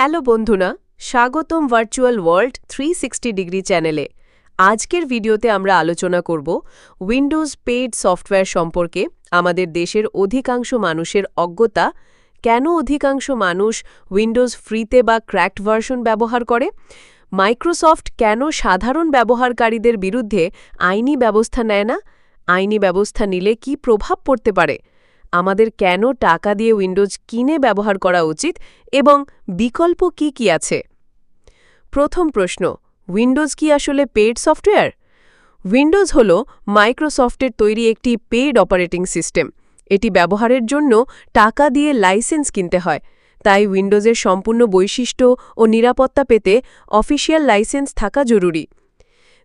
Hello বন্ধুরা, স্বাগতম virtual world three degree চ্যানেলে। আজকের ভিডিওতে আমরা আলোচনা করব উইন্ডোজ পেইড সফটওয়্যার সম্পর্কে, আমাদের দেশের অধিকাংশ মানুষের অজ্ঞতা, কেন অধিকাংশ মানুষ উইন্ডোজ ফ্রিতে বা ক্র্যাকড ভার্সন ব্যবহার করে, মাইক্রোসফট কেন সাধারণ ব্যবহারকারীদের বিরুদ্ধে আইনি ব্যবস্থা নেয় না, আইনি ব্যবস্থা নিলে কি প্রভাব পড়তে পারে আমাদের কেন টাকা দিয়ে উইন্ডোজ কিনে ব্যবহার করা উচিত এবং বিকল্প কি কি আছে? প্রথম প্রশ্ন, উইন্ডোজ কি আসলে পেড সফটওয়্যার? উইন্ডোজ হল মাইক্রোসফটের তৈরি একটি পেড অপারেটিং সিস্টেম। এটি ব্যবহারের জন্য টাকা দিয়ে লাইসেন্স কিনতে হয়। তাই উইন্ডোজের সম্পূর্ণ বৈশিষ্ট্য ও নিরাপত্তা পেতে অফিসিয়াল লাইসেন্স থাকা জরুরি।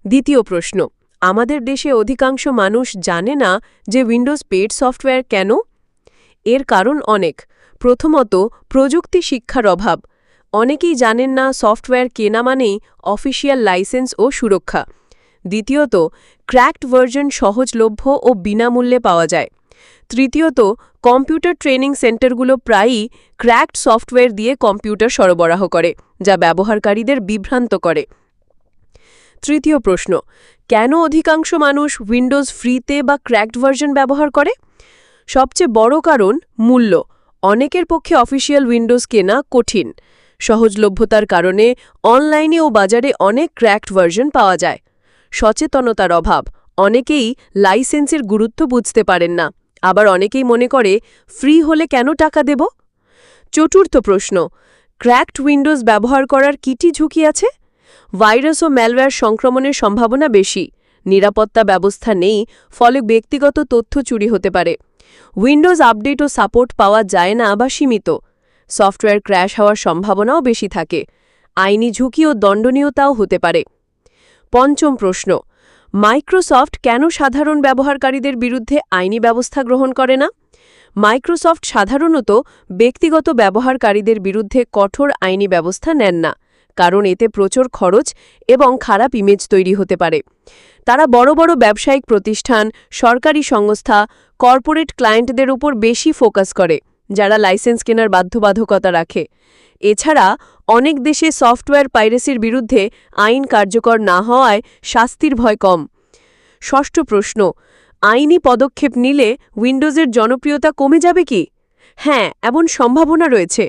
দ্বিতীয় প্রশ্ন, আমাদের দেশে অধিকাংশ মানুষ জানে না যে উইন্ডোজ পেড সফটওয়্যার কেন? এর কারণ অনেক। প্রথমত, প্রযুক্তি শিক্ষার অভাব। অনেকেই জানেন না সফটওয়্যার কেনা মানেই অফিসিয়াল লাইসেন্স ও সুরক্ষা। দ্বিতীয়ত, ক্র্যাকড ভার্জন সহজলভ্য ও বিনামূল্যে পাওয়া যায়। তৃতীয়ত, কম্পিউটার ট্রেনিং সেন্টারগুলো প্রায়ই ক্র্যাকড সফটওয়্যার দিয়ে কম্পিউটার সরবরাহ করে, যা ব্যবহারকারীদের বিভ্রান্ত করে। তৃতীয় প্রশ্ন, কেন অধিকাংশ মানুষ উইন্ডোজ ফ্রিতে বা ক্র্যাকড ভার্জন ব্যবহার করে? সবচেয়ে বড় কারণ মূল্য। অনেকের পক্ষে অফিসিয়াল উইন্ডোজ কেনা কঠিন। সহজলভ্যতার কারণে অনলাইনে ও বাজারে অনেক ক্র্যাকড ভার্জন পাওয়া যায়। সচেতনতার অভাব। অনেকেই লাইসেন্সের গুরুত্ব বুঝতে পারেন না। আবার অনেকেই মনে করে, ফ্রি হলে কেন টাকা দেব? চতুর্থ প্রশ্ন, ক্র্যাকড উইন্ডোজ ব্যবহার করার কিটি ঝুঁকি আছে? ভাইরাস ও ম্যালওয়্যার সংক্রমণের সম্ভাবনা বেশি। নিরাপত্তা ব্যবস্থা নেই, ফলে ব্যক্তিগত তথ্য চুরি হতে পারে। উইন্ডোজ আপডেট ও সাপোর্ট পাওয়া যায় না বা সীমিত। সফটওয়্যার ক্র্যাশ হওয়ার সম্ভাবনাও বেশি থাকে। আইনি ঝুঁকি ও দণ্ডনীয়তাও হতে পারে। পঞ্চম প্রশ্ন, মাইক্রোসফট কেন সাধারণ ব্যবহারকারীদের বিরুদ্ধে আইনি ব্যবস্থা গ্রহণ করে না? মাইক্রোসফট সাধারণত ব্যক্তিগত ব্যবহারকারীদের বিরুদ্ধে কঠোর আইনি ব্যবস্থা নেন না, কারণ এতে প্রচুর খরচ এবং খারাপ ইমেজ তৈরি হতে পারে। তারা বড় বড় ব্যবসায়িক প্রতিষ্ঠান, সরকারি সংস্থা, কর্পোরেট ক্লায়েন্টদের উপর বেশি ফোকাস করে, যারা লাইসেন্স কেনার বাধ্যবাধকতা রাখে। এছাড়া, অনেক দেশে সফটওয়্যার পাইরেসির বিরুদ্ধে আইন কার্যকর না হওয়ায় শাস্তির ভয় কম। ষষ্ঠ প্রশ্ন, আইনি পদক্ষেপ নিলে উইন্ডোজের জনপ্রিয়তা কমে যাবে কি? হ্যাঁ এমন সম্ভাবনা রয়েছে।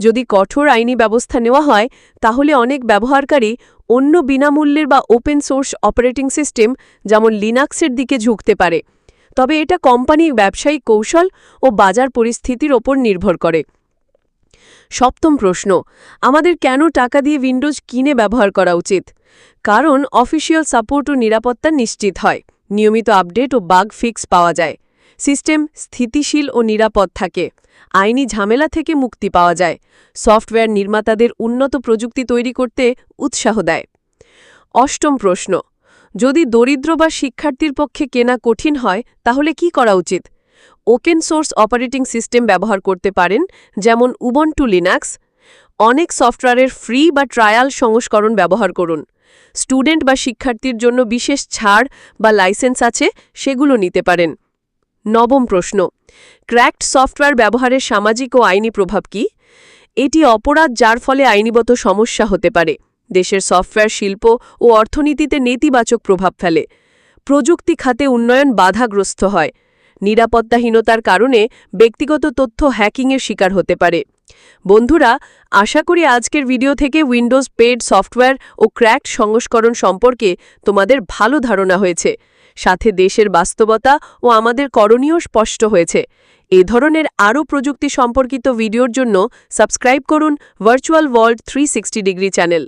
যদি কঠোর আইনি ব্যবস্থা নেওয়া হয়, তাহলে অনেক ব্যবহারকারী অন্য বিনামূল্যের বা ওপেন সোর্স অপারেটিং সিস্টেম যেমন লিনাক্সের দিকে ঝুঁকতে পারে। তবে এটা কোম্পানির ব্যবসায়িক কৌশল ও বাজার পরিস্থিতির ওপর নির্ভর করে। সপ্তম প্রশ্ন, আমাদের কেন টাকা দিয়ে উইন্ডোজ কিনে ব্যবহার করা উচিত? কারণ অফিসিয়াল সাপোর্ট ও নিরাপত্তা নিশ্চিত হয়, নিয়মিত আপডেট ও বাগ ফিক্স পাওয়া যায়। সিস্টেম স্থিতিশীল ও নিরাপদ থাকে। আইনি ঝামেলা থেকে মুক্তি পাওয়া যায়। সফটওয়্যার নির্মাতাদের উন্নত প্রযুক্তি তৈরি করতে উৎসাহ দেয়। অষ্টম প্রশ্ন, যদি দরিদ্র বা শিক্ষার্থীর পক্ষে কেনা কঠিন হয়, তাহলে কি করা উচিত? ওপেন সোর্স অপারেটিং সিস্টেম ব্যবহার করতে পারেন, যেমন উবন্টু লিনাক্স। অনেক সফটওয়্যারের ফ্রি বা ট্রায়াল সংস্করণ ব্যবহার করুন। স্টুডেন্ট বা শিক্ষার্থীর জন্য বিশেষ ছাড় বা লাইসেন্স আছে, সেগুলো নিতে পারেন। নবম প্রশ্ন ক্র্যাকড সফটওয়্যার ব্যবহারের সামাজিক ও আইনি প্রভাব কি? এটি অপরাধ যার ফলে আইনিগত সমস্যা হতে পারে। দেশের সফটওয়্যার শিল্প ও অর্থনীতিতে নেতিবাচক প্রভাব ফেলে। প্রযুক্তি খাতে উন্নয়ন বাধাগ্রস্ত হয়। নিরাপত্তাহীনতার কারণে ব্যক্তিগত তথ্য হ্যাকিংয়ের শিকার হতে পারে। বন্ধুরা, আশা করি আজকের ভিডিও থেকে উইন্ডোজ পেড সফটওয়্যার ও ক্র্যাকড সংস্করণ সম্পর্কে তোমাদের ভালো ধারণা হয়েছে। সাথে দেশের বাস্তবতা ও আমাদের করণীয় স্পষ্ট হয়েছে। এ ধরনের আরও প্রযুক্তি সম্পর্কিত ভিডিওর জন্য সাবস্ক্রাইব করুন virtual world three degree channel.